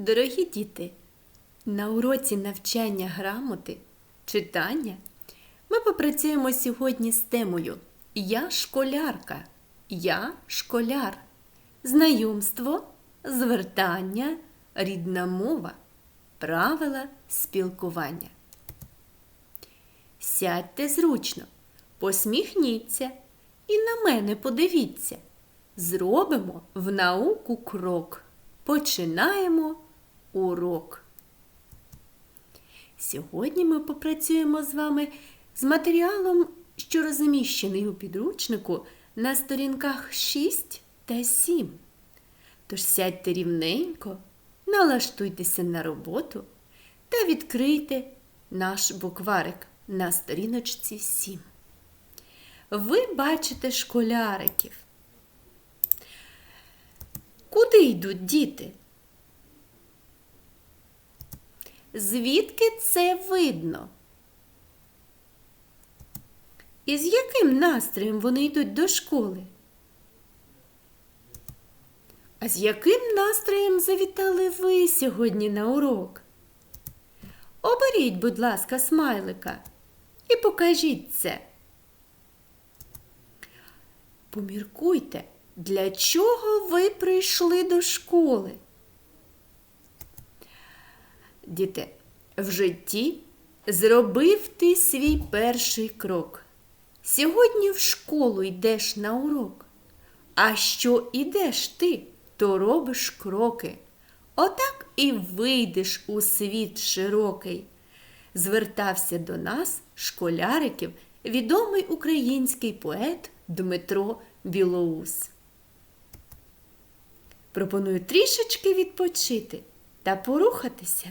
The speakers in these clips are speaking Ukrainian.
Дорогі діти, на уроці навчання грамоти, читання ми попрацюємо сьогодні з темою Я школярка, я школяр, знайомство, звертання, рідна мова, правила спілкування. Сядьте зручно, посміхніться і на мене подивіться. Зробимо в науку крок. Починаємо урок. Сьогодні ми попрацюємо з вами з матеріалом, що розміщений у підручнику на сторінках 6 та 7. Тож сядьте рівненько, налаштуйтеся на роботу та відкрийте наш букварик на сторіночці 7. Ви бачите школяриків. Куди йдуть діти? Звідки це видно? І з яким настроєм вони йдуть до школи? А з яким настроєм завітали ви сьогодні на урок? Оберіть, будь ласка, смайлика і покажіть це. Поміркуйте, для чого ви прийшли до школи? Діти, в житті зробив ти свій перший крок. Сьогодні в школу йдеш на урок. А що ідеш ти, то робиш кроки. Отак і вийдеш у світ широкий. Звертався до нас, школяриків, відомий український поет Дмитро Білоус. Пропоную трішечки відпочити та порухатися.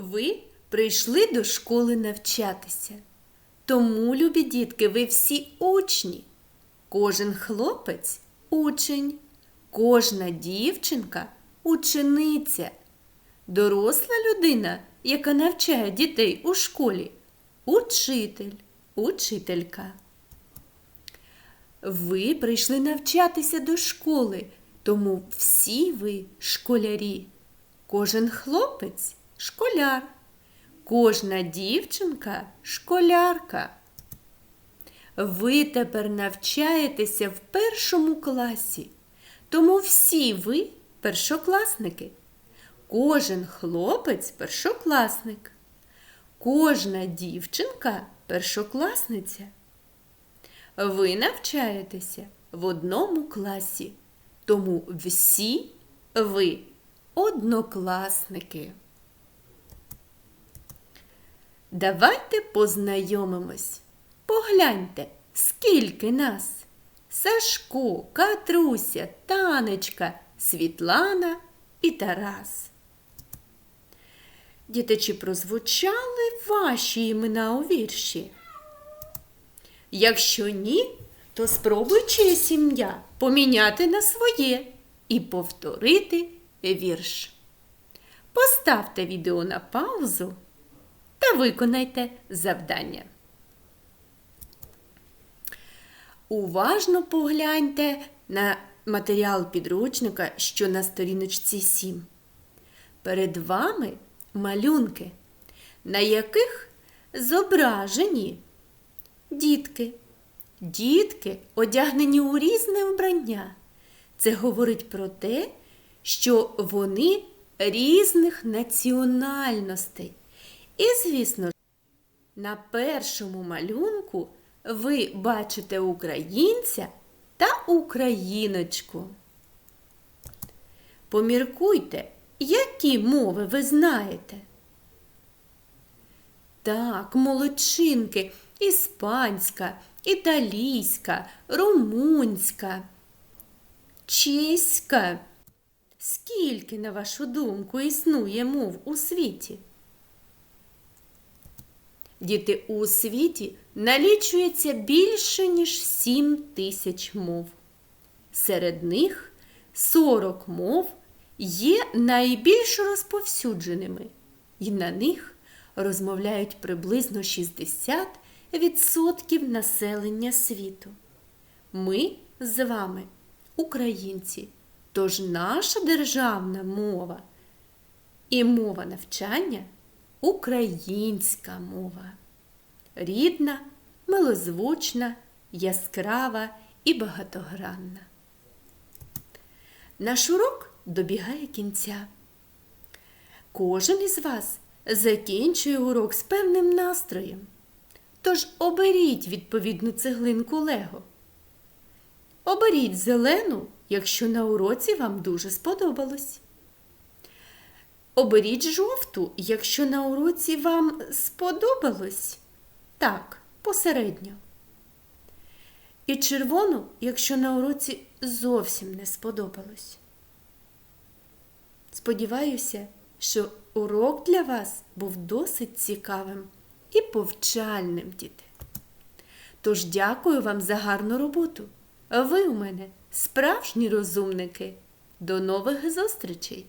Ви прийшли до школи навчатися. Тому, любі дітки, ви всі учні. Кожен хлопець учень, кожна дівчинка учениця. Доросла людина, яка навчає дітей у школі, учитель, учителька. Ви прийшли навчатися до школи, тому всі ви школярі. Кожен хлопець школяр, кожна дівчинка школярка. Ви тепер навчаєтеся в першому класі, тому всі ви першокласники. Кожен хлопець першокласник, кожна дівчинка першокласниця. Ви навчаєтеся в одному класі, тому всі ви однокласники. Давайте познайомимось. Погляньте, скільки нас. Сашко, Катруся, Танечка, Світлана і Тарас. Діти, чи прозвучали ваші імена у вірші? Якщо ні, то спробуй чиєсь ім'я поміняти на своє. і повторити вірш. Поставте відео на паузу та виконайте завдання. Уважно погляньте на матеріал підручника, що на сторіночці 7. Перед вами малюнки, на яких зображені дітки. Дітки одягнені у різне вбрання. Це говорить про те, що вони різних національностей. І, звісно на першому малюнку ви бачите українця та україночку. Поміркуйте, які мови ви знаєте. Так, молодчинки, іспанська, італійська, румунська, чеська. Скільки, на вашу думку, існує мов у світі? Діти у світі налічується більше, ніж 7 тисяч мов. Серед них 40 мов є найбільш розповсюдженими, і на них розмовляють приблизно 60% населення світу. Ми з вами українці, тож наша державна мова і мова навчання українська мова. Рідна, милозвучна, яскрава і багатогранна. Наш урок добігає кінця. Кожен із вас закінчує урок з певним настроєм. Тож оберіть відповідну цеглинку Лего. Оберіть зелену, якщо на уроці вам дуже сподобалось. Оберіть жовту, якщо на уроці вам сподобалось. Так, посередньо. І червону, якщо на уроці зовсім не сподобалось. Сподіваюся, що урок для вас був досить цікавим і повчальним, діти. Тож дякую вам за гарну роботу. Ви у мене справжні розумники. До нових зустрічей!